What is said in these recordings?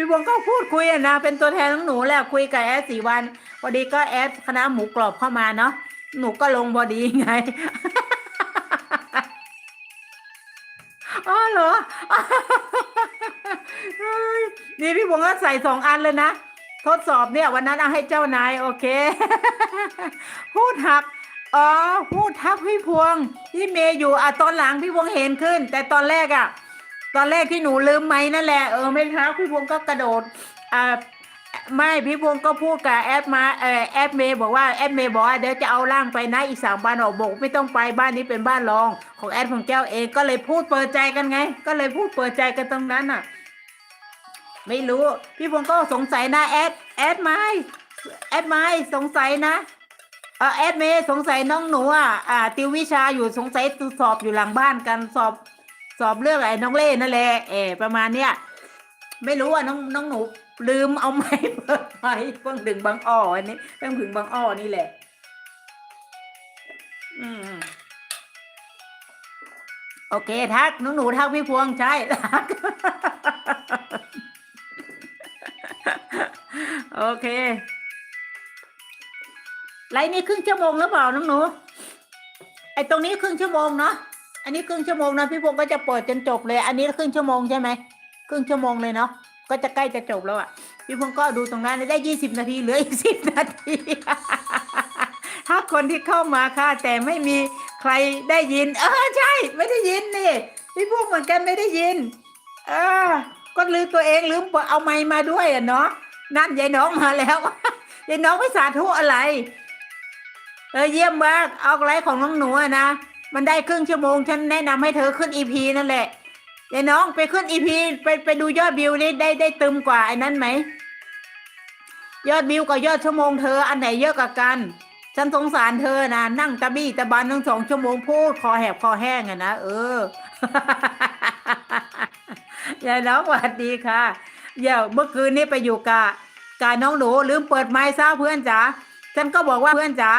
พี่พวงก็พูดคุยอะนะเป็นตัวแทนของหนูแหละคุยกับแอดสี่วันพอดีก็แอดคณะหมูกรอบเข้ามาเนาะหนูก็ลงบอดีไง อ๋อเหรอ นี่พี่พวงก็ใส่สองอันเลยนะ ทดสอบเนี่ยวันนั้นเอาให้เจ้านายโอเค พูดหัก อ๋อ พูดทักพี่พวงที่เมย์อยู่อะตอนหลังพี่พวงเห็นขึ้น แต่ตอนแรกอะ ตอนแรกที่หนูลืมไหมนั่นแหละเออไม่ทักพี่พวงก็กระโดดอ่าไม่พี่พวงก็พูดกับแอดมาเออแอดเมย์บอกว่าแอดเมย์บอกว่าเดี๋ยวจะเอาร่างไปนะอีกสามวันออกบอกไม่ต้องไปบ้านนี้เป็นบ้านรอง ของแอดของแก้วเองก็เลยพูดเปิดใจกันไง ก็เลยพูดเปิดใจกันตรงนั้นอะ ไม่รู้พี่พงศ์ก็สงสัยนะแอดแอดไม้แอดไม้สงสัยนะเออแอดเมย์สงสัยน้องหนูอะอ่าติววิชาอยู่สงสัยสอบอยู่หลังบ้านกันสอบ สอบเรื่องไอ้น้องเล่นั่นแหละเออประมาณเนี้ยไม่รู้ว่าน้องน้องหนูลืมเอาไม้เปิดไม้เพิ่งถึงบางอ้ออันนี้เพิ่งถึงบางอ้อนี่แหละ อืมโอเคทักน้องหนูทักพี่พวงใช่ทักโอเคไลน์นี้ครึ่งชั่วโมงหรือเปล่าน้องหนูไอ้ตรงนี้ครึ่งชั่วโมงเนาะ อันนี้ครึ่งชั่วโมงนะพี่พงศ์ก็จะเปิดจนจบเลย อันนี้ครึ่งชั่วโมงใช่ไหมครึ่งชั่วโมงเลยเนาะก็จะใกล้จะจบแล้วอะ่ะพี่พงศ์ก็ดูตรงนั้นได้ยี่สิบนาทีเหลืออีกสิบนาทีถ้าคนที่เข้ามาค่ะ แต่ไม่มีใครได้ยิน เออใช่ ไม่ได้ยินนี่พี่พงศ์เหมือนกันไม่ได้ยิน เออก็ลืมตัวเองลืมเอาไม้มาด้วยอะเนาะนั่นยายน้องมาแล้วยายน้องไม่สาธุอะไรเออเยี่ยมมากเอาไลฟ์ของน้องหนูอะนะ มันได้ครึ่งชั่วโมง ฉันแนะนำให้เธอขึ้นอีพีนั่นแหละยายน้องไปขึ้นอีพีไปไปดูยอดวิวนี่ได้ได้ตึมกว่าไอ้นั้นไหม ยอดวิวกับยอดชั่วโมงเธออันไหนเยอะกว่ากัน ฉันสงสารเธอนะนั่งตะบี้ตะบันทั้งสองชั่วโมงพูดคอแหบคอแห้งอะนะเออยายน้องสวัสดีค่ะเดี๋ยวเมื่อคืนนี้ไปอยู่กับกับน้องหนูลืมเปิดไม้ซะเพื่อนจ๋าฉันก็บอกว่าเพื่อนจ๋า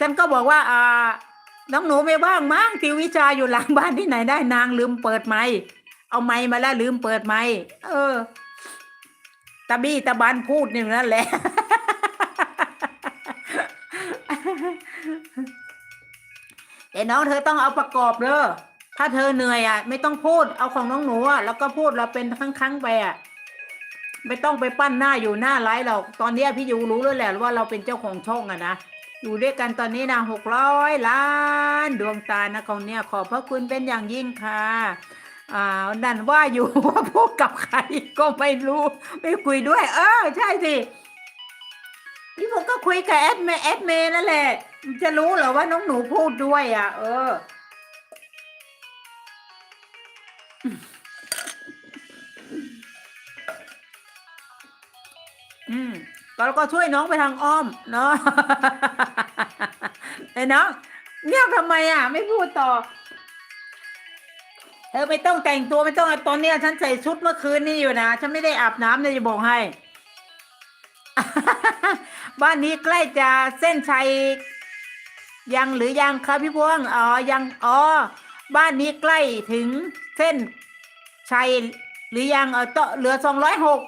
ฉันก็บอกว่าอ่า น้องหนูไม่ว่างมั้งติววิชาอยู่หลังบ้านที่ไหนได้นางลืมเปิดไม้เอาไม้มาแล้วลืมเปิดไม้เออตะบี้ตะบันพูดนี่นั่นแหละเอ้น้องเธอต้องเอาประกอบเด้อถ้าเธอเหนื่อยอะ ไม่ต้องพูดเอาของน้องหนูอะแล้วก็พูดเราเป็นครั้งๆไปอะไม่ต้องไปปั้นหน้าอยู่หน้าไลฟ์หรอกตอนนี้พี่ยูรู้แล้วแหละว่าเราเป็นเจ้าของช่องอะนะ อยู่ด้วยกันตอนนี้นะหกร้อยล้านดวงตานะของเนี่ยขอบพระคุณเป็นอย่างยิ่งค่ะอ่านั่นว่าอยู่ว่าพูดกับใครก็ไม่รู้ไม่คุยด้วย เออ ใช่สินี่ผมก็คุยกับแอดเมแอดเมนั่นแหละ จะรู้เหรอว่าน้องหนูพูดด้วยอะ เอออืม แล้วก็ช่วยน้องไปทางอ้อมเนาะไอ้น้องเงียบทำไมอะ ไม่พูดต่อเธอไม่ต้องแต่งตัวไม่ต้องตอนนี้ฉันใส่ชุดเมื่อคืนนี่อยู่นะฉันไม่ได้อาบน้ำเลยจะบอกให้ บ้านนี้ใกล้จะเส้นชัยยังหรือยังครับพี่พวงอ๋อยังอ๋อบ้านนี้ใกล้ถึงเส้นชัยหรือยังเออต่อเหลือสองร้อยหก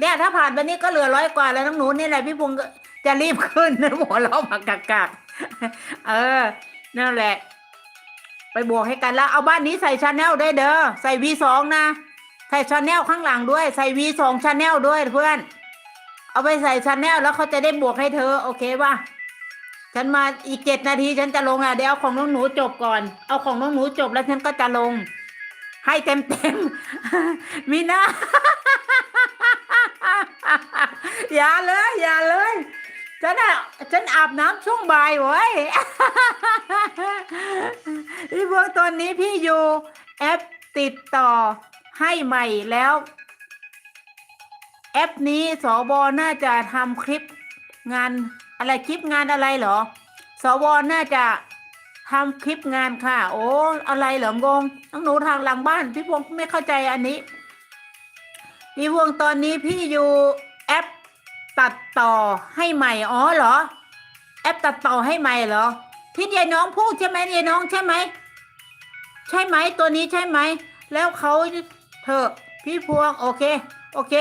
เนี่ยถ้าผ่านวันนี้ก็เหลือร้อยกว่าแล้วน้องหนูนี่แหละพี่พงก็จะรีบขึ้นนะหัวเราะมากกากเออ นั่นแหละ ไปบวกให้กันแล้ว เอาบ้านนี้ใส่ชาแนลด้วยเด้อใส่วีสองนะใส่ชาแนลข้างหลังด้วย ใส่วีสองชาแนลด้วยเพื่อน เอาไปใส่ชาแนลแล้วเขาจะได้บวกให้เธอ โอเคป่ะฉันมาอีกเจ็ดนาทีฉันจะลงอะเดี๋ยวเอาของน้องหนูจบก่อน เอาของน้องหนูจบแล้วฉันก็จะลง ให้เต็มเต็มๆมีหน้า อย่าเลยอย่าเลยฉันอะฉันอาบน้ำช่วงบ่ายเว้ยพี่พวกตอนนี้พี่อยู่แอปติดต่อให้ใหม่แล้ว แอปนี้สบน่าจะทำคลิปงานอะไรคลิปงานอะไรเหรอ สวน่าจะทำคลิปงานค่ะ โอ้อะไรเหรองงน้องหนูทางหลังบ้าน พี่พวงไม่เข้าใจอันนี้ พี่พวงตอนนี้พี่อยู่แอป ตัดต่อให้ใหม่อ๋อเหรอ แอปตัดต่อให้ใหม่เหรอ ที่ยายน้องพูดใช่ไหมยายน้องใช่ไหมใช่ไหมตัวนี้ใช่ไหม แล้วเขาเถอะพี่พวงโอเค โอเค